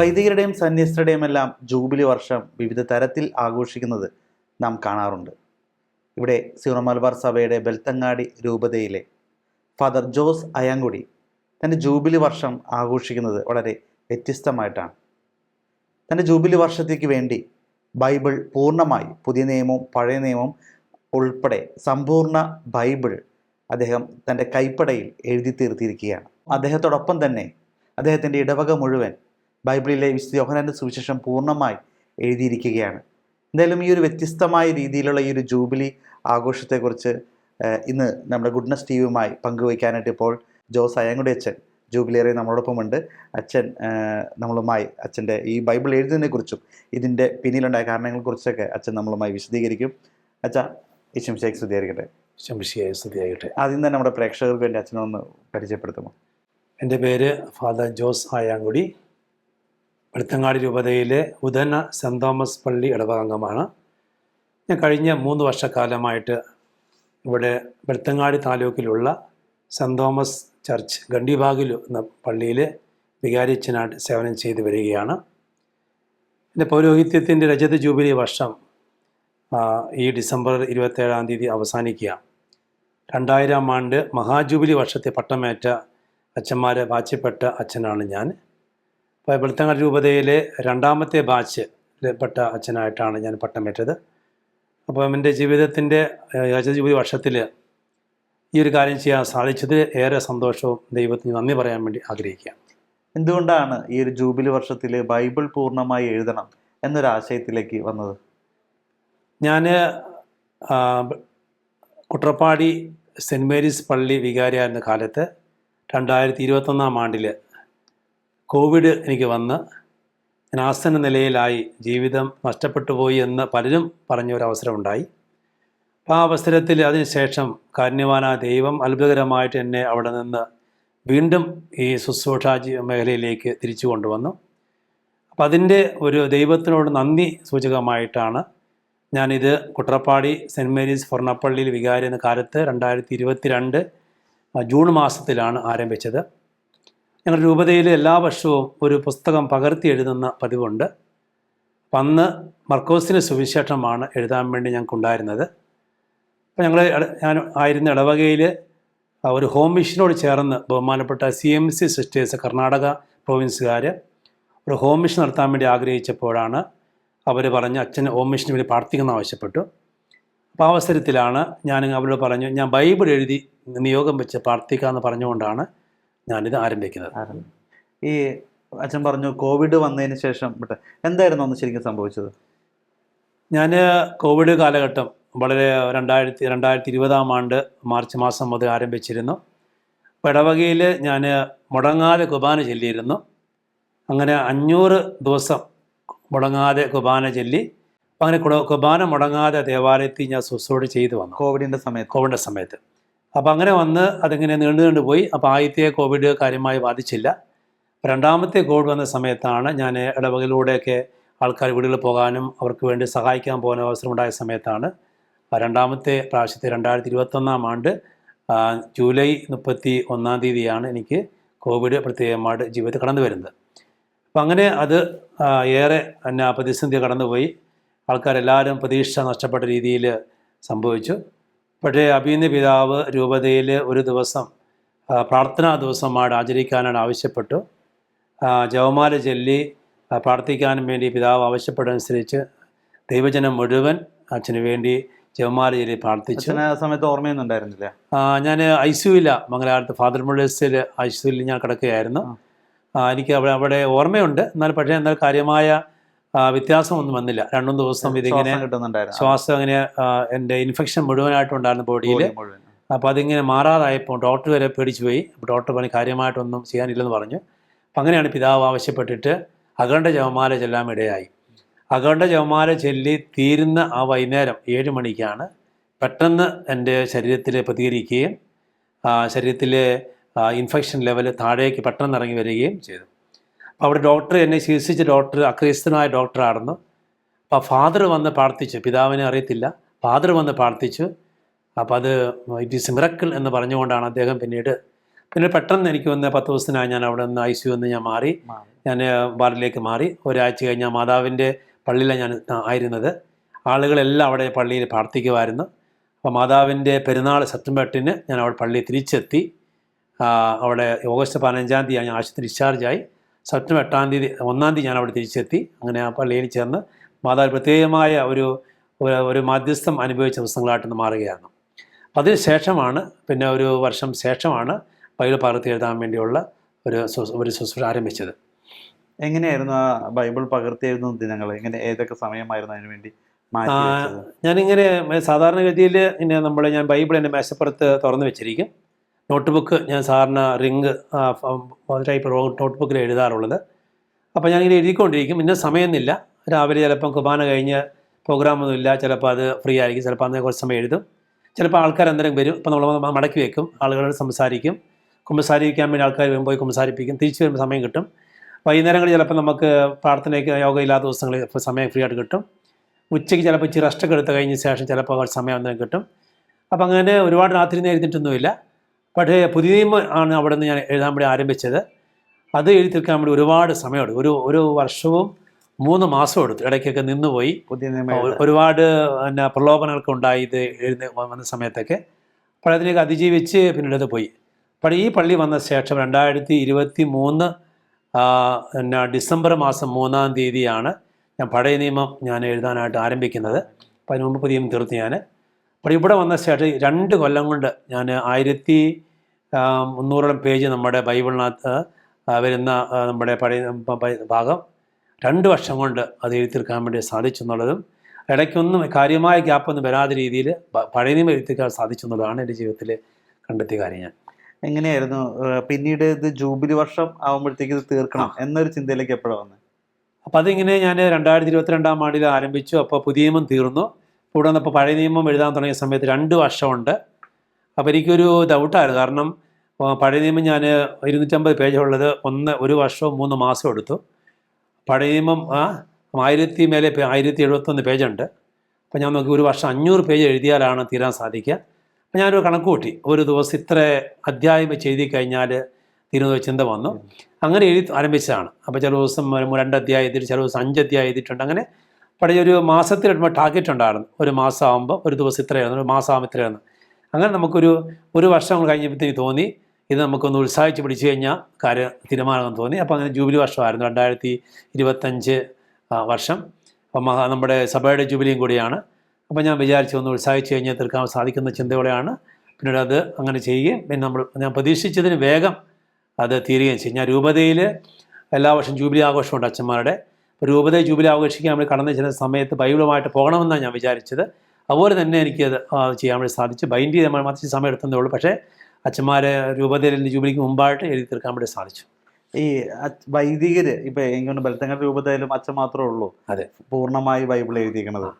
വൈദികരുടെയും സന്യസ്തരുടെയും എല്ലാം ജൂബിലി വർഷം വിവിധ തരത്തിൽ ആഘോഷിക്കുന്നത് നാം കാണാറുണ്ട്. ഇവിടെ സീറോ മലബാർ സഭയുടെ ബെൽത്തങ്ങാടി രൂപതയിലെ ഫാദർ ജോസ് അയാങ്കുടി തന്റെ ജൂബിലി വർഷം ആഘോഷിക്കുന്നത് വളരെ വ്യത്യസ്തമായിട്ടാണ്. തന്റെ ജൂബിലി വർഷത്തേക്ക് വേണ്ടി ബൈബിൾ പൂർണമായി പുതിയ നിയമവും പഴയ നിയമവും ഉൾപ്പെടെ സമ്പൂർണ ബൈബിൾ അദ്ദേഹം തന്റെ കൈപ്പടയിൽ എഴുതി തീർത്തിരിക്കുകയാണ്. അദ്ദേഹത്തോടൊപ്പം തന്നെ അദ്ദേഹത്തിന്റെ ഇടവക മുഴുവൻ ബൈബിളിലെ വിശുദ്ധ യോഹനാന്റെ സുവിശേഷം പൂർണമായി എഴുതിയിരിക്കുകയാണ്. എന്തായാലും ഈ ഒരു വ്യത്യസ്തമായ രീതിയിലുള്ള ഈ ഒരു ജൂബിലി ആഘോഷത്തെക്കുറിച്ച് ഇന്ന് നമ്മുടെ ഗുഡ്നസ് ടിവിയുമായി പങ്കുവയ്ക്കാനായിട്ട് ഇപ്പോൾ ജോസ് അയ്യങ്കുടി അച്ഛൻ ജൂബിലിയറി നമ്മളോടൊപ്പമുണ്ട്. അച്ഛൻ നമ്മളുമായി അച്ഛന്റെ ഈ ബൈബിൾ എഴുതുന്നതിനെക്കുറിച്ചും ഇതിന്റെ പിന്നിലുണ്ടായ കാരണങ്ങളെക്കുറിച്ചൊക്കെ അച്ഛൻ നമ്മളുമായി വിശദീകരിക്കും. അച്ഛ ഈ ഷേഖ് സ്തുതിയായിരിക്കട്ടെ. ശംശിയായ സ്തുതിയാകട്ടെ. ആദ്യം തന്നെ നമ്മുടെ പ്രേക്ഷകർക്ക് വേണ്ടി അച്ഛനെ ഒന്ന് പരിചയപ്പെടുത്തുമോ? എന്റെ പേര് ഫാദർ ജോസ് ആയാങ്കുടി വെളുത്തങ്ങാടി രൂപതയിലെ ഉദന സെന്റ് തോമസ് പള്ളി ഇടവകാംഗമാണ്. ഞാൻ കഴിഞ്ഞ മൂന്ന് വർഷക്കാലമായിട്ട് ഇവിടെ വെളുത്തങ്ങാടി താലൂക്കിലുള്ള സെന്റ് തോമസ് ചർച്ച് ഗണ്ഡിബാഗിൽ എന്ന പള്ളിയിൽ വികാരിച്ചനായിട്ട് സേവനം ചെയ്തു വരികയാണ്. എന്റെ പൗരോഹിത്യത്തിന്റെ രജത ജൂബിലി വർഷം ഈ ഡിസംബർ ഇരുപത്തേഴാം തീയതി അവസാനിക്കുക രണ്ടായിരം ആണ്ട് മഹാജൂബിലി വർഷത്തെ പട്ടമേറ്റ അച്ഛന്മാരെ വാച്ചപ്പെട്ട അച്ഛനാണ് ഞാൻ. അപ്പോൾ വെളുത്തങ്ങാട് രൂപതയിലെ രണ്ടാമത്തെ ബാച്ച് പെട്ട അച്ഛനായിട്ടാണ് ഞാൻ പട്ടമേറ്റത്. അപ്പോൾ എന്റെ ജീവിതത്തിന്റെ ജീവിത വർഷത്തിൽ ഈ ഒരു കാര്യം ചെയ്യാൻ സാധിച്ചത് ഏറെ സന്തോഷവും ദൈവത്തിന് നന്ദി പറയാൻ വേണ്ടി ആഗ്രഹിക്കുക എന്തുകൊണ്ടാണ് ഈ ഒരു ജൂബിലി വർഷത്തിൽ ബൈബിൾ പൂർണമായി എഴുതണം എന്നൊരു ആശയത്തിലേക്ക് വന്നത്? ഞാൻ കുട്ടപ്പാടി സെന്റ് മേരീസ് പള്ളി വികാരിയായിരുന്ന കാലത്ത് രണ്ടായിരത്തി ഇരുപത്തൊന്നാം ആണ്ടിൽ കോവിഡ് എനിക്ക് വന്ന് നാസന നിലയിലായി ജീവിതം നഷ്ടപ്പെട്ടു പോയി എന്ന് പലരും പറഞ്ഞൊരവസരമുണ്ടായി. അപ്പോൾ ആ അവസരത്തിൽ അതിനുശേഷം കാരുണ്യവാനായ ദൈവം അത്ഭുതകരമായിട്ട് എന്നെ അവിടെ നിന്ന് വീണ്ടും ഈ ശുശ്രൂഷ മേഖലയിലേക്ക് തിരിച്ചു കൊണ്ടുവന്നു. അപ്പം അതിന്റെ ഒരു ദൈവത്തിനോട് നന്ദി സൂചകമായിട്ടാണ് ഞാനിത് കുട്ടറപ്പാടി സെന്റ് മേരീസ് ഫൊർണപ്പള്ളിയിൽ വികാരി എന്ന കാലത്ത് രണ്ടായിരത്തി ഇരുപത്തി രണ്ട് ജൂൺ മാസത്തിലാണ് ആരംഭിച്ചത്. ഞങ്ങളുടെ രൂപതയിൽ എല്ലാ വർഷവും ഒരു പുസ്തകം പകർത്തി എഴുതുന്ന പതിവുണ്ട്. അന്ന് മർക്കോസിന് സുവിശേഷമാണ് എഴുതാൻ വേണ്ടി ഞങ്ങൾക്കുണ്ടായിരുന്നത് അപ്പോൾ ഞങ്ങൾ ഞാൻ ആയിരുന്ന ഇടവകയിൽ ഒരു ഹോം മിഷനോട് ചേർന്ന് ബഹുമാനപ്പെട്ട C M C sisters Karnataka പ്രൊവിൻസുകാർ ഒരു ഹോം മിഷൻ നടത്താൻ വേണ്ടി ആഗ്രഹിച്ചപ്പോഴാണ് അവർ പറഞ്ഞ് അച്ഛൻ ഹോം മിഷന് വേണ്ടി പ്രാർത്ഥിക്കുന്ന ആവശ്യപ്പെട്ടു. അപ്പോൾ അവസരത്തിലാണ് ഞാൻ അവരോട് പറഞ്ഞു ഞാൻ ബൈബിൾ എഴുതി നിയോഗം വെച്ച് പ്രാർത്ഥിക്കാമെന്ന് പറഞ്ഞുകൊണ്ടാണ് ഞാനിത് ആരംഭിക്കുന്നത്. ഈ അച്ഛൻ പറഞ്ഞു കോവിഡ് വന്നതിന് ശേഷം എന്തായിരുന്നു അന്ന് ശരിക്കും സംഭവിച്ചത്? ഞാൻ കോവിഡ് കാലഘട്ടം വളരെ രണ്ടായിരത്തി രണ്ടായിരത്തി ഇരുപതാം ആണ്ട് മാർച്ച് മാസം മുതൽ ആരംഭിച്ചിരുന്നു. പിടവകയിൽ ഞാൻ മുടങ്ങാതെ കുർബാന ചൊല്ലിയിരുന്നു. അങ്ങനെ അഞ്ഞൂറ് ദിവസം മുടങ്ങാതെ കുർബാന ചൊല്ലി അങ്ങനെ കുബാന കുർബാന മുടങ്ങാതെ ദേവാലയത്തിൽ ഞാൻ ശുശ്രൂഷ ചെയ്തു വന്നു. കോവിഡിന്റെ സമയത്ത്. കോവിഡിന്റെ സമയത്ത്. അപ്പോൾ അങ്ങനെ വന്ന് അതിങ്ങനെ നീണ്ടു നീണ്ടു പോയി. അപ്പോൾ ആദ്യത്തെ കോവിഡ് കാര്യമായി ബാധിച്ചില്ല. രണ്ടാമത്തെ കോവിഡ് വന്ന സമയത്താണ് ഞാൻ ഇടവകയിലൂടെയൊക്കെ ആൾക്കാർ വീടുകളിൽ പോകാനും അവർക്ക് വേണ്ടി സഹായിക്കാൻ പോകുന്ന അവസരം ഉണ്ടായ സമയത്താണ് രണ്ടാമത്തെ പ്രാവശ്യത്തെ രണ്ടായിരത്തി ഇരുപത്തൊന്നാം ആണ്ട് ജൂലൈ മുപ്പത്തി ഒന്നാം തീയതിയാണ് എനിക്ക് കോവിഡ് പ്രത്യേകമായിട്ട് ജീവിതത്തിൽ കടന്നു വരുന്നത്. അപ്പം അങ്ങനെ അത് ഏറെ എന്നാ പ്രതിസന്ധി കടന്നുപോയി. ആൾക്കാരെല്ലാവരും പ്രതീക്ഷ നഷ്ടപ്പെട്ട രീതിയിൽ സംഭവിച്ചു. പക്ഷേ അഭിനന്ദ പിതാവ് രൂപതയിൽ ഒരു ദിവസം പ്രാർത്ഥനാ ദിവസമായിട്ട് ആചരിക്കാനാണ് ആവശ്യപ്പെട്ടു. ജവമാല ചൊല്ലി പ്രാർത്ഥിക്കാനും വേണ്ടി പിതാവ് ആവശ്യപ്പെട്ടനുസരിച്ച് ദൈവജനം മുഴുവൻ അച്ഛന് വേണ്ടി ജവമാല ചൊല്ലി പ്രാർത്ഥിച്ചു. ആ സമയത്ത് ഓർമ്മയൊന്നുണ്ടായിരുന്നില്ല? ഞാൻ ഐ സിയുല മംഗലാപുരത്ത് ഫാദർ മുള്ളേഴ്സിൽ ഐ സിയുയിൽ ഞാൻ കിടക്കുകയായിരുന്നു. എനിക്ക് അവിടെ അവിടെ ഓർമ്മയുണ്ട്. എന്നാൽ പക്ഷേ എന്നാൽ കാര്യമായ വ്യത്യാസമൊന്നും വന്നില്ല. രണ്ടും ദിവസം ഇതിങ്ങനെ ശ്വാസം അങ്ങനെ എന്റെ ഇൻഫെക്ഷൻ മുഴുവനായിട്ടുണ്ടായിരുന്നു ബോഡിയിൽ ബോഡി അപ്പോൾ അതിങ്ങനെ മാറാതായപ്പോൾ ഡോക്ടർ വരെ പേടിച്ചു പോയി. അപ്പോൾ ഡോക്ടർ പറഞ്ഞ് കാര്യമായിട്ടൊന്നും ചെയ്യാനില്ലെന്ന് പറഞ്ഞു. അപ്പം അങ്ങനെയാണ് പിതാവ് ആവശ്യപ്പെട്ടിട്ട് അഖണ്ഡ ജവമാല ചെല്ലാൻ ഇടയായി. അഖണ്ഡ ജവമാല ചെല്ലി തീരുന്ന ആ വൈകുന്നേരം ഏഴ് മണിക്കാണ് പെട്ടെന്ന് എന്റെ ശരീരത്തിൽ പ്രതികരിക്കുകയും ശരീരത്തിലെ ഇൻഫെക്ഷൻ ലെവൽ താഴേക്ക് പെട്ടെന്ന് ഇറങ്ങി വരികയും ചെയ്തു അവിടെ ഡോക്ടർ എന്നെ ചികിത്സിച്ച ഡോക്ടർ അക്രിസ്തനായ ഡോക്ടറായിരുന്നു അപ്പോൾ ഫാദർ വന്ന് പ്രാർത്ഥിച്ചു. പിതാവിനെ അറിയത്തില്ല. ഫാദർ വന്ന് പ്രാർത്ഥിച്ചു. അപ്പോൾ അത് ഇറ്റ് ഈസ് മിറക്കിൾ എന്ന് പറഞ്ഞുകൊണ്ടാണ് അദ്ദേഹം പിന്നീട് പിന്നെ പെട്ടെന്ന് എനിക്ക് വന്ന് പത്ത് ദിവസത്തിനായി ഞാൻ അവിടെ നിന്ന് ഐ സി നിന്ന് ഞാൻ മാറി. ഞാൻ വാർഡിലേക്ക് മാറി. ഒരാഴ്ച കഴിഞ്ഞ് മാതാവിന്റെ പള്ളിയിലാണ് ഞാൻ ആയിരുന്നത്. ആളുകളെല്ലാം അവിടെ പള്ളിയിൽ പ്രാർത്ഥിക്കുമായിരുന്നു. അപ്പോൾ മാതാവിന്റെ പെരുന്നാൾ സെപ്റ്റംബർ എട്ടിന് ഞാൻ അവിടെ പള്ളിയിൽ തിരിച്ചെത്തി. അവിടെ ഓഗസ്റ്റ് പതിനഞ്ചാം തീയതി ഞാൻ ആശുപത്രി ഡിസ്ചാർജായി സെപ്റ്റംബർ എട്ടാം തീയതി ഒന്നാം തീയതി ഞാൻ അവിടെ തിരിച്ചെത്തി. അങ്ങനെ ആ പള്ളിയിൽ ചേർന്ന് മാതാവ് പ്രത്യേകമായ ഒരു ഒരു- മാധ്യസ്ഥം അനുഭവിച്ച ദിവസങ്ങളായിട്ട് മാറുകയാണ്. അതിന് ശേഷമാണ് പിന്നെ ഒരു വർഷം ശേഷമാണ് ബൈബിൾ പകർത്തി എഴുതാൻ വേണ്ടിയുള്ള ഒരു ഒരു ശുശ്രൂഷ ആരംഭിച്ചത്. എങ്ങനെയായിരുന്നു ആ ബൈബിൾ പകർത്തി എഴുതുന്ന ദിനങ്ങൾ എങ്ങനെ ഏതൊക്കെ സമയമായിരുന്നു അതിനു വേണ്ടി ഞാനിങ്ങനെ സാധാരണഗതിയിൽ ഇങ്ങനെ നമ്മൾ ഞാൻ ബൈബിൾ എന്റെ മേശപ്പുറത്ത് തുറന്നു വെച്ചിരിക്കും. നോട്ട് ബുക്ക് ഞാൻ സാറിന് റിങ് ടൈപ്പ് നോട്ട് ബുക്കിൽ എഴുതാറുള്ളത്. അപ്പോൾ ഞാനിങ്ങനെ എഴുതിക്കൊണ്ടിരിക്കും. ഇന്ന സമയമൊന്നുമില്ല രാവിലെ ചിലപ്പം കുർബാന കഴിഞ്ഞ് പ്രോഗ്രാമൊന്നും ഇല്ല. ചിലപ്പോൾ അത് ഫ്രീ ആയിരിക്കും. ചിലപ്പോൾ അന്നേ കുറച്ച് സമയം എഴുതും. ചിലപ്പോൾ ആൾക്കാർ എന്തെങ്കിലും വരും. അപ്പോൾ നമ്മൾ മടക്കി വെക്കും. ആളുകളോട് സംസാരിക്കും. കുമ്പസാരിക്കാൻ വേണ്ടി ആൾക്കാർ വരുമ്പോൾ പോയി കുമ്പസാരിപ്പിക്കും. തിരിച്ചു വരുമ്പോൾ സമയം കിട്ടും. വൈകുന്നേരങ്ങളിൽ ചിലപ്പോൾ നമുക്ക് പ്രാർത്ഥനയ്ക്ക് യോഗ ഇല്ലാത്ത ദിവസങ്ങളിൽ സമയം ഫ്രീ ആയിട്ട് കിട്ടും. ഉച്ചയ്ക്ക് ചിലപ്പോൾ ഇച്ചിരി റെസ്റ്റൊക്കെ എടുത്ത് കഴിഞ്ഞ ശേഷം ചിലപ്പോൾ കുറച്ച് സമയം എന്തെങ്കിലും കിട്ടും. അപ്പോൾ അങ്ങനെ ഒരുപാട് രാത്രി നിന്ന് എഴുതിയിട്ടൊന്നുമില്ല. പക്ഷേ പുതിയ നിയമം ആണ് അവിടെ നിന്ന് ഞാൻ എഴുതാൻ വേണ്ടി ആരംഭിച്ചത്. അത് എഴുതി തീർക്കാൻ വേണ്ടി ഒരുപാട് സമയമെടുക്കും ഒരു ഒരു വർഷവും മൂന്ന് മാസം എടുത്തു. ഇടയ്ക്കൊക്കെ നിന്നുപോയി. പുതിയ ഒരുപാട് പിന്നെ പ്രലോഭനങ്ങളൊക്കെ ഉണ്ടായി ഇത് എഴുതി വന്ന സമയത്തൊക്കെ. അപ്പോൾ അതിലേക്ക് അതിജീവിച്ച് പിന്നീട് അത് പോയി. അപ്പോൾ ഈ പള്ളി വന്ന ശേഷം രണ്ടായിരത്തി ഇരുപത്തി മൂന്ന് പിന്നെ ഡിസംബർ മാസം മൂന്നാം തീയതിയാണ് ഞാൻ പഴയ നിയമം ഞാൻ എഴുതാനായിട്ട് ആരംഭിക്കുന്നത്. അപ്പോൾ അതിന് മുമ്പ് പുതിയ തീർത്ത് ഞാൻ. അപ്പോൾ ഇവിടെ വന്ന ശേഷം രണ്ട് കൊല്ലം കൊണ്ട് ഞാൻ ആയിരത്തി മുന്നൂറോളം പേജ് നമ്മുടെ ബൈബിളിനകത്ത് വരുന്ന നമ്മുടെ പഴയ ഭാഗം രണ്ട് വർഷം കൊണ്ട് അത് എഴുതി തീർക്കാൻ വേണ്ടി സാധിച്ചു എന്നുള്ളതും ഇടയ്ക്കൊന്നും കാര്യമായ ഗ്യാപ്പൊന്നും വരാത്ത രീതിയിൽ പഴയ നിയമം എഴുതി തീർക്കാൻ സാധിച്ചു എന്നുള്ളതാണ് എന്റെ ജീവിതത്തിൽ കണ്ടെത്തിയ കാര്യം ഞാൻ. എങ്ങനെയായിരുന്നു പിന്നീട് ഇത് ജൂബിലി വർഷം ആകുമ്പോഴത്തേക്ക് ഇത് തീർക്കണം എന്നൊരു ചിന്തയിലേക്ക് എപ്പോഴാണ് വന്നത്? അപ്പോൾ അതിങ്ങനെ ഞാൻ രണ്ടായിരത്തി ഇരുപത്തിരണ്ടാം ആണ്ടിൽ ആരംഭിച്ചു. അപ്പോൾ പുതിയ നിയമം തീർന്നു. ഇവിടെ വന്നപ്പോൾ പഴയ നിയമം എഴുതാൻ തുടങ്ങിയ സമയത്ത് രണ്ട് വർഷമുണ്ട്. അപ്പോൾ എനിക്കൊരു ഡൗട്ടായിരുന്നു കാരണം പഴയ നിയമം ഞാൻ ഇരുന്നൂറ്റമ്പത് പേജുള്ളത് ഒന്ന് ഒരു വർഷവും മൂന്ന് മാസം എടുത്തു. പഴയ നിയമം ആയിരത്തി മേലെ ആയിരത്തി എഴുപത്തൊന്ന് പേജുണ്ട്. അപ്പോൾ ഞാൻ നോക്കി ഒരു വർഷം അഞ്ഞൂറ് പേജ് എഴുതിയാലാണ് തീരാൻ സാധിക്കുക. അപ്പോൾ ഞാനൊരു കണക്ക് കൂട്ടി. ഒരു ദിവസം ഇത്ര അധ്യായം എഴുതി കഴിഞ്ഞാൽ തീരുന്ന ചിന്ത വന്നു. അങ്ങനെ എഴുതി ആരംഭിച്ചതാണ്. അപ്പോൾ ചില ദിവസം രണ്ട് അധ്യായം എഴുതിയിട്ട് ചില ദിവസം അഞ്ച് അധ്യായം എഴുതിയിട്ടുണ്ട്. അങ്ങനെ പഴയ ഒരു ഒരു ടാർഗറ്റ് ഉണ്ടായിരുന്നു. ഒരു മാസം ആകുമ്പോൾ ഒരു ദിവസം ഇത്രയായിരുന്നു ഒരു മാസം ഇത്രയായിരുന്നു അങ്ങനെ നമുക്കൊരു ഒരു വർഷം കഴിഞ്ഞപ്പോഴത്തേക്ക് തോന്നി ഇത് നമുക്കൊന്ന് ഉത്സാഹിച്ച് പിടിച്ചു കഴിഞ്ഞാൽ കാര്യം തീരുമാനം തോന്നി. അപ്പോൾ അങ്ങനെ ജൂബിലി വർഷമായിരുന്നു രണ്ടായിരത്തി ഇരുപത്തഞ്ച് വർഷം. അപ്പം മഹാ നമ്മുടെ സഭയുടെ ജൂബിലിയും കൂടിയാണ്. അപ്പോൾ ഞാൻ വിചാരിച്ചു ഒന്ന് ഉത്സാഹിച്ച് കഴിഞ്ഞാൽ തീർക്കാൻ സാധിക്കുന്ന ചിന്തയോടെയാണ്. പിന്നീട് അത് അങ്ങനെ ചെയ്യുകയും പിന്നെ നമ്മൾ ഞാൻ പ്രതീക്ഷിച്ചതിന് വേഗം അത് തീരുകയും ചെയ്യും ഞാൻ രൂപതയിൽ എല്ലാ വർഷവും ജൂബിലി ആഘോഷമുണ്ട് അച്ഛന്മാരുടെ. രൂപത ജൂബിലി ആഘോഷിക്കാൻ നമ്മൾ കടന്നു ചെന്ന സമയത്ത് ബൈബിളുമായിട്ട് പോകണമെന്നാണ് ഞാൻ വിചാരിച്ചത്. അതുപോലെ തന്നെ എനിക്ക് അത് ചെയ്യാൻ വേണ്ടി സാധിച്ചു. ബൈൻഡ് ചെയ്ത് നമ്മൾ മറിച്ച് സമയം എടുത്തതേ ഉള്ളൂ. പക്ഷേ അച്ഛന്മാരെ രൂപതയിൽ ജൂബിലിക്ക് മുമ്പായിട്ട് എഴുതി തീർക്കാൻ വേണ്ടി സാധിച്ചു. ഈ വൈദികർ വൈദികര് ഇപ്പൊ എങ്ങനെ ബലത്തങ്ങളുടെ രൂപതയിലും അച്ഛൻ മാത്രമേ ഉള്ളൂ. അതെ. പൂർണമായി ബൈബിൾ എഴുതിയിരിക്കുന്നത്.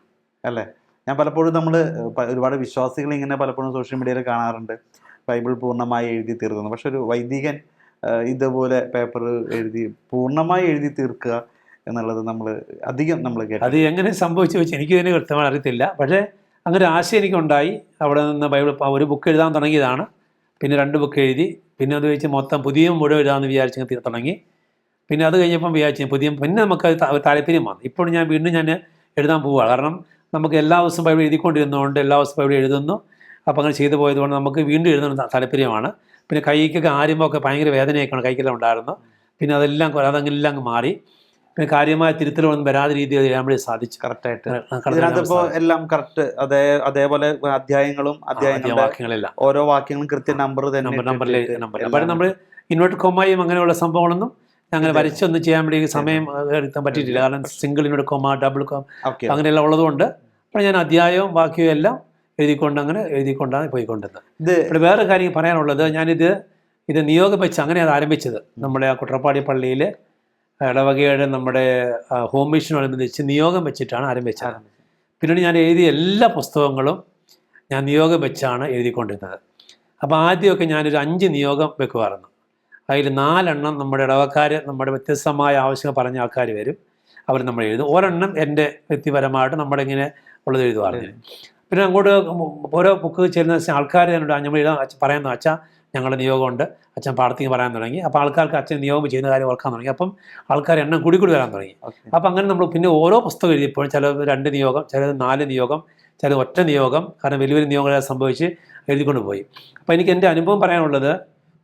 അല്ലേ? ഞാൻ പലപ്പോഴും നമ്മൾ ഒരുപാട് വിശ്വാസികൾ ഇങ്ങനെ പലപ്പോഴും സോഷ്യൽ മീഡിയയിൽ കാണാറുണ്ട്. ബൈബിൾ പൂർണമായി എഴുതി തീർക്കുന്നു. പക്ഷെ ഒരു വൈദികൻ ഇതുപോലെ പേപ്പർ എഴുതി പൂർണമായി എഴുതി തീർക്കുക എന്നുള്ളത് നമ്മൾ അധികം നമ്മൾ കേട്ടു. അത് എങ്ങനെ സംഭവിച്ചു വെച്ച് എനിക്ക് ഇതിനെ കൃത്യമായി അറിയത്തില്ല. പക്ഷേ അങ്ങനെ ആശയം എനിക്കുണ്ടായി. അവിടെ നിന്ന് ബൈബിൾ ഒരു ബുക്ക് എഴുതാൻ തുടങ്ങിയതാണ്. പിന്നെ രണ്ട് ബുക്ക് എഴുതി. പിന്നെ അത് വെച്ച് മൊത്തം പുതിയ മുഴുവൻ എഴുതാമെന്ന് വിചാരിച്ച് തുടങ്ങി. പിന്നെ അത് കഴിഞ്ഞപ്പം വിചാരിച്ചു പുതിയ പിന്നെ നമുക്ക് താല്പര്യം വന്നു. ഇപ്പോൾ ഞാൻ വീണ്ടും ഞാൻ എഴുതാൻ പോവുക കാരണം നമുക്ക് എല്ലാ ദിവസവും ബൈബിൾ എഴുതിക്കൊണ്ടിരുന്നതുകൊണ്ട് എല്ലാ ദിവസവും ബൈബിൾ എഴുതുന്നു. അപ്പോൾ അങ്ങനെ ചെയ്തു പോയതുകൊണ്ട് നമുക്ക് വീണ്ടും എഴുതുന്ന താല്പര്യമാണ്. പിന്നെ കൈക്കൊക്കെ ആരുമ്പോൾ ഒക്കെ ഭയങ്കര വേദനയൊക്കെയാണ് കൈക്കെല്ലാം ഉണ്ടായിരുന്നു പിന്നെ അതെല്ലാം അങ്ങ് മാറി. പിന്നെ കാര്യമായ തിരുത്തലൊന്നും വരാതെ രീതിയിൽ ചെയ്യാൻ വേണ്ടി സാധിച്ചു കറക്റ്റായിട്ട് കടന്നു ഇതിനകത്ത് ഇപ്പോ എല്ലാം കറക്റ്റ് അതേ അതേപോലെ അധ്യായങ്ങളും അധ്യായങ്ങളും ഓരോ വാക്യങ്ങളും കൃത്യ നമ്പർ തന്നെ നമ്പർ നമ്പർ അപ്പോൾ നമ്മൾ ഇൻവേർട്ട് കൊമ്മയും അങ്ങനെയുള്ള സംഭവങ്ങളൊന്നും അങ്ങനെ. വരച്ചൊന്നും ചെയ്യാൻ വേണ്ടി സമയം എടുക്കാൻ പറ്റിയിട്ടില്ല. കാരണം single inverted comma double comma okay അങ്ങനെയെല്ലാം ഉള്ളതുകൊണ്ട് അപ്പോൾ ഞാൻ അധ്യായവും വാക്യവും എല്ലാം എഴുതിക്കൊണ്ട് അങ്ങനെ എഴുതിക്കൊണ്ടാണ് പോയിക്കൊണ്ടിരുന്നത്. ഇത് ഇവിടെ വേറെ കാര്യം പറയാനുള്ളത്. ഞാനിത് ഇത് നിയോഗം വെച്ച് അങ്ങനെയാണ് ആരംഭിച്ചത്. നമ്മുടെ ആ കുട്ടപ്പാടി പള്ളിയിൽ ഇടവകയുടെ നമ്മുടെ ഹോം മിഷനോടനുബന്ധിച്ച് നിയോഗം വെച്ചിട്ടാണ് ആരംഭിച്ചത് പിന്നീട് ഞാൻ എഴുതിയ എല്ലാ പുസ്തകങ്ങളും ഞാൻ നിയോഗം വെച്ചാണ് എഴുതിക്കൊണ്ടിരുന്നത്. അപ്പോൾ ആദ്യമൊക്കെ ഞാനൊരു അഞ്ച് നിയോഗം വെക്കുമായിരുന്നു. അതിൽ നാലെണ്ണം നമ്മുടെ ഇടവക്കാർ നമ്മുടെ വ്യത്യസ്തമായ ആവശ്യങ്ങൾ പറഞ്ഞ ആൾക്കാർ വരും. അവർ നമ്മൾ എഴുതും. ഒരെണ്ണം എന്റെ വ്യക്തിപരമായിട്ട് നമ്മുടെ ഇങ്ങനെ ഉള്ളത് എഴുതുമായിരുന്നു. പിന്നെ അങ്ങോട്ട് ഓരോ ബുക്ക് ചേരുന്ന ആൾക്കാർ തന്നെ നമ്മൾ എഴുതാൻ പറയാമെന്ന് അച്ഛാ ഞങ്ങളുടെ നിയോഗമുണ്ട്. അച്ഛൻ പാടത്തേക്ക് പറയാൻ തുടങ്ങി. അപ്പോൾ ആൾക്കാർക്ക് അച്ഛൻ നിയോഗം ചെയ്യുന്ന കാര്യം ഓർക്കാൻ തുടങ്ങി. അപ്പം ആൾക്കാർ എണ്ണം കൂടി കൂടി വരാൻ തുടങ്ങി. അപ്പം അങ്ങനെ നമ്മൾ പിന്നെ ഓരോ പുസ്തകം എഴുതിയപ്പോഴും ചിലത് രണ്ട് നിയോഗം ചിലത് നാല് നിയോഗം ചിലത് ഒറ്റ നിയോഗം കാരണം വലിയ വലിയ നിയോഗങ്ങളെ സംഭവിച്ച് എഴുതിക്കൊണ്ട് പോയി. അപ്പോൾ എനിക്ക് എന്റെ അനുഭവം പറയാനുള്ളത്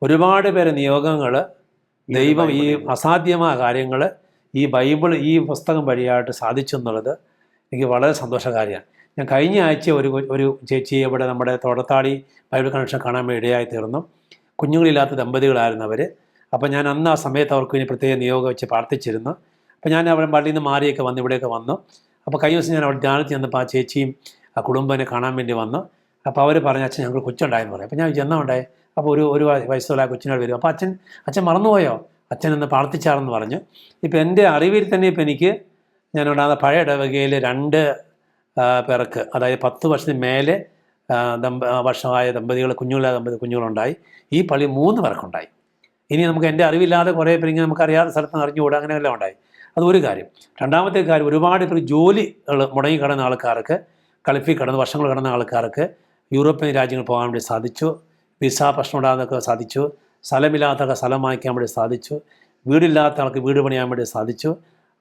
ഒരുപാട് പേരെ നിയോഗങ്ങൾ ദൈവം ഈ അസാധ്യമായ കാര്യങ്ങൾ ഈ ബൈബിൾ ഈ പുസ്തകം വഴിയായിട്ട് സാധിച്ചു എന്നുള്ളത് എനിക്ക് വളരെ സന്തോഷകാരിയാണ്. ഞാൻ കഴിഞ്ഞ ആഴ്ച ഒരു ഒരു ചേച്ചി ഇവിടെ നമ്മുടെ തോടത്താടി ബൈബിൾ കണക്ഷൻ കാണാൻ വേണ്ടി ഇടയായി തീർന്നു. കുഞ്ഞുങ്ങളില്ലാത്ത ദമ്പതികളായിരുന്നു അവർ അപ്പോൾ ഞാൻ അന്ന് ആ സമയത്ത് അവർക്ക് ഇനി പ്രത്യേക നിയോഗം വെച്ച് പ്രാർത്ഥിച്ചിരുന്നു. അപ്പോൾ ഞാൻ അവിടെ പള്ളിയിൽ നിന്ന് മാറിയൊക്കെ വന്ന് ഇവിടെയൊക്കെ വന്നു. അപ്പോൾ കഴിഞ്ഞ ദിവസം ഞാൻ അവിടെ ധ്യാനത്തിൽ ചെന്നപ്പോൾ ആ ചേച്ചിയും ആ കുടുംബനെ കാണാൻ വേണ്ടി വന്നു. അപ്പോൾ അവർ പറഞ്ഞു അച്ഛൻ ഞങ്ങൾക്ക് കൊച്ചുണ്ടായെന്ന് പറയും. അപ്പോൾ ഞാൻ ചെന്നാ ഉണ്ടായി? അപ്പോൾ ഒരു ഒരു വയ- വയസ്സുള്ള ആ കൊച്ചിനോട് വരും. അപ്പോൾ അച്ഛൻ അച്ഛൻ മറന്നുപോയോ? അച്ഛൻ എന്ന് പ്രാർത്ഥിച്ചാണെന്ന് പറഞ്ഞു. ഇപ്പോൾ എന്റെ അറിവിൽ തന്നെ ഇപ്പോൾ എനിക്ക് ഞാനുണ്ടാകുന്ന പഴയ ഇടവകയിൽ രണ്ട് പേർക്ക് അതായത് പത്ത് വർഷത്തിന് മേലെ ദമ്പ വർഷമായ ദമ്പതികൾ കുഞ്ഞുങ്ങളെ ദമ്പതി കുഞ്ഞുങ്ങളുണ്ടായി. ഈ പള്ളി മൂന്ന് പേർക്കുണ്ടായി ഇനി നമുക്ക് എന്റെ അറിവില്ലാതെ കുറേ പേര് ഇങ്ങനെ നമുക്ക് അറിയാത്ത സ്ഥലത്ത് അറിഞ്ഞുകൂടാ അങ്ങനെയെല്ലാം ഉണ്ടായി. അത് ഒരു കാര്യം. രണ്ടാമത്തെ കാര്യം ഒരുപാട് പേർ ജോലികൾ മുടങ്ങി കിടന്ന ആൾക്കാർക്ക് കളിഫിൽ കിടന്ന് വർഷങ്ങൾ കിടന്ന ആൾക്കാർക്ക് യൂറോപ്യൻ രാജ്യങ്ങൾ പോകാൻ വേണ്ടി സാധിച്ചു. വിസ പ്രശ്നം ഉണ്ടാകാനൊക്കെ സാധിച്ചു. സ്ഥലമില്ലാത്തവർക്ക് സ്ഥലം വാങ്ങിക്കാൻ വേണ്ടി സാധിച്ചു. വീടില്ലാത്ത ആൾക്ക് വീട് പണിയാൻ വേണ്ടി സാധിച്ചു.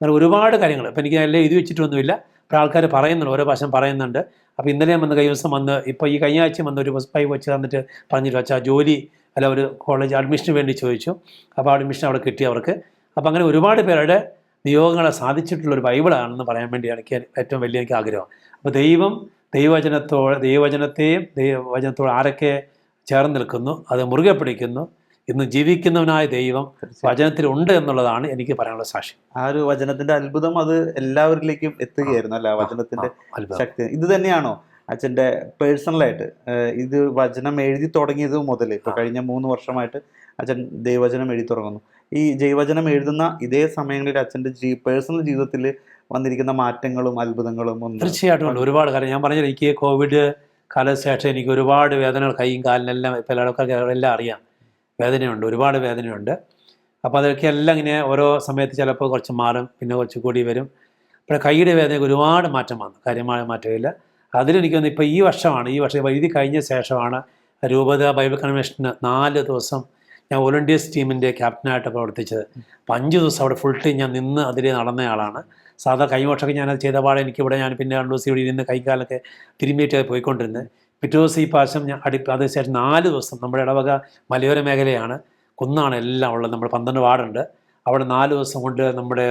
അങ്ങനെ ഒരുപാട് കാര്യങ്ങൾ. ഇപ്പം എനിക്ക് എല്ലാം ഇത് വെച്ചിട്ടൊന്നുമില്ല. ഇപ്പോൾ ആൾക്കാർ പറയുന്നുണ്ട് ഓരോ പ്രാവശ്യം പറയുന്നുണ്ട്. അപ്പോൾ ഇന്നലെ വന്ന് കഴിഞ്ഞ ദിവസം വന്ന് ഇപ്പോൾ ഈ കഴിഞ്ഞ ആഴ്ച വന്ന് ഒരു പൈ വെച്ച് തന്നിട്ട് പറഞ്ഞിട്ട് വെച്ചാൽ ജോലി അല്ല ഒരു കോളേജ് അഡ്മിഷന് വേണ്ടി ചോദിച്ചു. അപ്പോൾ അഡ്മിഷൻ അവിടെ കിട്ടി അവർക്ക്. അപ്പോൾ അങ്ങനെ ഒരുപാട് പേരുടെ നിയോഗങ്ങളെ സാധിച്ചിട്ടുള്ള ഒരു ബൈബിളാണെന്ന് പറയാൻ വേണ്ടിയാണ് എനിക്ക് ഏറ്റവും വലിയ എനിക്ക് ആഗ്രഹം. അപ്പോൾ ദൈവം ദൈവവചനത്തോടെ ദൈവവചനത്തെയും ദൈവവചനത്തോട് ആരൊക്കെ ചേർന്ന് നിൽക്കുന്നു അത് മുറുകെ പിടിക്കുന്നു. ഇന്ന് ജീവിക്കുന്നവനായ ദൈവം വചനത്തിലുണ്ട് എന്നുള്ളതാണ് എനിക്ക് പറയാനുള്ള സാക്ഷി ആ ഒരു വചനത്തിന്റെ അത്ഭുതം അത് എല്ലാവരിലേക്കും എത്തുകയായിരുന്നു അല്ല? വചനത്തിന്റെ ശക്തി. ഇത് തന്നെയാണോ അച്ഛന്റെ പേഴ്സണലായിട്ട് ഇത് വചനം എഴുതി തുടങ്ങിയത് മുതൽ ഇപ്പോൾ കഴിഞ്ഞ മൂന്ന് വർഷമായിട്ട് അച്ഛൻ ദൈവവചനം എഴുതി തുടങ്ങുന്നു. ഈ ജൈവചനം എഴുതുന്ന ഇതേ സമയങ്ങളിൽ അച്ഛന്റെ ജീ പേഴ്സണൽ ജീവിതത്തിൽ വന്നിരിക്കുന്ന മാറ്റങ്ങളും അത്ഭുതങ്ങളും ഒന്നും തീർച്ചയായിട്ടും ഉണ്ട്. ഒരുപാട് കാര്യം. ഞാൻ പറഞ്ഞത് എനിക്ക് കോവിഡ് കാലശേഷം എനിക്ക് ഒരുപാട് വേദനകൾ കൈയും കാലിനെല്ലാം ഇപ്പോൾ എല്ലാവർക്കും എല്ലാം അറിയാം. വേദനയുണ്ട് ഒരുപാട് വേദനയുണ്ട്. അപ്പോൾ അതൊക്കെ എല്ലാം ഇങ്ങനെ ഓരോ സമയത്ത് ചിലപ്പോൾ കുറച്ച് മാറും പിന്നെ കുറച്ച് കൂടി വരും. പിന്നെ കൈയുടെ വേദനയ്ക്ക് ഒരുപാട് മാറ്റം വന്നു കാര്യമായ മാറ്റമില്ല. അതിലെനിക്കൊന്ന് ഇപ്പോൾ ഈ വർഷമാണ് ഈ വർഷം വൈദ്യുതി കഴിഞ്ഞ ശേഷമാണ് രൂപത ബൈബിൾ കൺവെൻഷന് നാല് ദിവസം ഞാൻ വോളണ്ടിയേഴ്സ് ടീമിന്റെ ക്യാപ്റ്റനായിട്ട് പ്രവർത്തിച്ചത്. അപ്പം അഞ്ച് ദിവസം അവിടെ ഫുൾ ടൈം ഞാൻ നിന്ന് അതിൽ നടന്നയാളാണ്. സാധാ വർഷമൊക്കെ ഞാനത് ചെയ്ത പാടെ എനിക്കിവിടെ ഞാൻ പിന്നെ രണ്ട് ദിവസം ഇവിടെ ഇരുന്ന് കൈകാലൊക്കെ തിരുമ്മിയിട്ട് പോയിക്കൊണ്ടിരുന്നത്. പിറ്റേ ദിവസം ഈ പ്രാവശ്യം ഞാൻ അടി അതിനുശേഷം നാല് ദിവസം നമ്മുടെ ഇടവക മലയോര മേഖലയാണ്. കുന്നാണ് എല്ലാം ഉള്ളത്. നമ്മൾ പന്ത്രണ്ട് വാർഡുണ്ട്. അവിടെ നാല് ദിവസം കൊണ്ട് നമ്മുടെ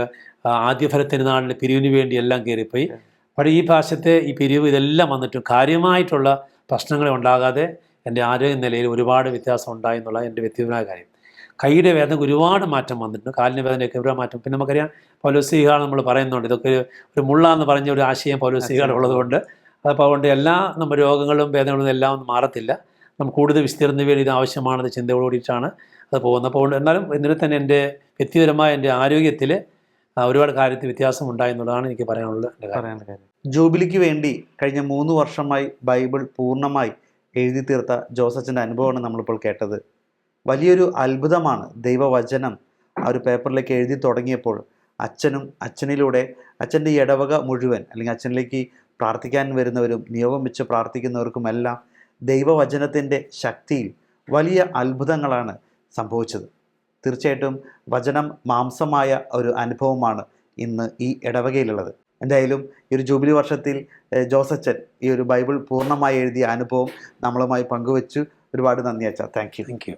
ആദ്യ ആദ്യ ഫലത്തിരുന്നാളിന് പിരിവിന് വേണ്ടി എല്ലാം കയറിപ്പോയി. പക്ഷേ ഈ പ്രാവശ്യത്തെ ഈ പിരിവ് ഇതെല്ലാം വന്നിട്ടും കാര്യമായിട്ടുള്ള പ്രശ്നങ്ങൾ ഉണ്ടാകാതെ എന്റെ ആരോഗ്യ നിലയിൽ ഒരുപാട് വ്യത്യാസം ഉണ്ടായി എന്നുള്ള എന്റെ വ്യക്തിപരമായ കാര്യം. കൈയുടെ വേദനയ്ക്ക് ഒരുപാട് മാറ്റം വന്നിട്ടുണ്ട്. കാലിന്റെ വേദനയൊക്കെ ഒരുപാട് മാറ്റം. പിന്നെ നമുക്കറിയാം പൗലോസിഹാണ് നമ്മൾ പറയുന്നുണ്ട്. ഇതൊക്കെ ഒരു ഒരു മുള്ളാന്ന് പറഞ്ഞ ഒരു ആശയം പൗലോസിഹാണ് ഉള്ളതുകൊണ്ട് അപ്പോൾ അതുകൊണ്ട് എല്ലാ നമ്മൾ രോഗങ്ങളും വേദനകളും എല്ലാം ഒന്നും മാറത്തില്ല. നമുക്ക് കൂടുതൽ വിസ്തീർണ വേണ്ടി ഇത് ആവശ്യമാണെന്ന് ചിന്തയോടുകൂടിയിട്ടാണ് അത് പോകുന്നത്. അപ്പോൾ എന്നാലും എന്നിട്ട് തന്നെ എന്റെ വ്യക്തിപരമായ എന്റെ ആരോഗ്യത്തിൽ ഒരുപാട് കാര്യത്തിൽ വ്യത്യാസം ഉണ്ടായി എന്നുള്ളതാണ് എനിക്ക് പറയാനുള്ളത് പറയാനുള്ള കാര്യം. ജൂബിലിക്ക് വേണ്ടി കഴിഞ്ഞ മൂന്ന് വർഷമായി ബൈബിൾ പൂർണമായി എഴുതി തീർത്ത ജോസച്ചന്റെ അനുഭവമാണ് നമ്മളിപ്പോൾ കേട്ടത്. വലിയൊരു അത്ഭുതമാണ് ദൈവവചനം ആ ഒരു പേപ്പറിലേക്ക് എഴുതി തുടങ്ങിയപ്പോൾ അച്ഛനും അച്ഛനിലൂടെ അച്ഛന്റെ ഇടവക മുഴുവൻ അല്ലെങ്കിൽ അച്ഛനിലേക്ക് പ്രാർത്ഥിക്കാൻ വരുന്നവരും നിയോഗം വെച്ച് പ്രാർത്ഥിക്കുന്നവർക്കുമെല്ലാം ദൈവവചനത്തിന്റെ ശക്തിയിൽ വലിയ അത്ഭുതങ്ങളാണ് സംഭവിച്ചത്. തീർച്ചയായിട്ടും വചനം മാംസമായ ഒരു അനുഭവമാണ് ഇന്ന് ഈ ഇടവകയിലുള്ളത്. എന്തായാലും ഈ ഒരു ജൂബിലി വർഷത്തിൽ ജോസച്ചൻ ഈ ഒരു ബൈബിൾ പൂർണമായി എഴുതിയ അനുഭവം നമ്മളുമായി പങ്കുവച്ചു. ഒരുപാട് നന്ദി അച്ഛാ. Thank you. Thank you.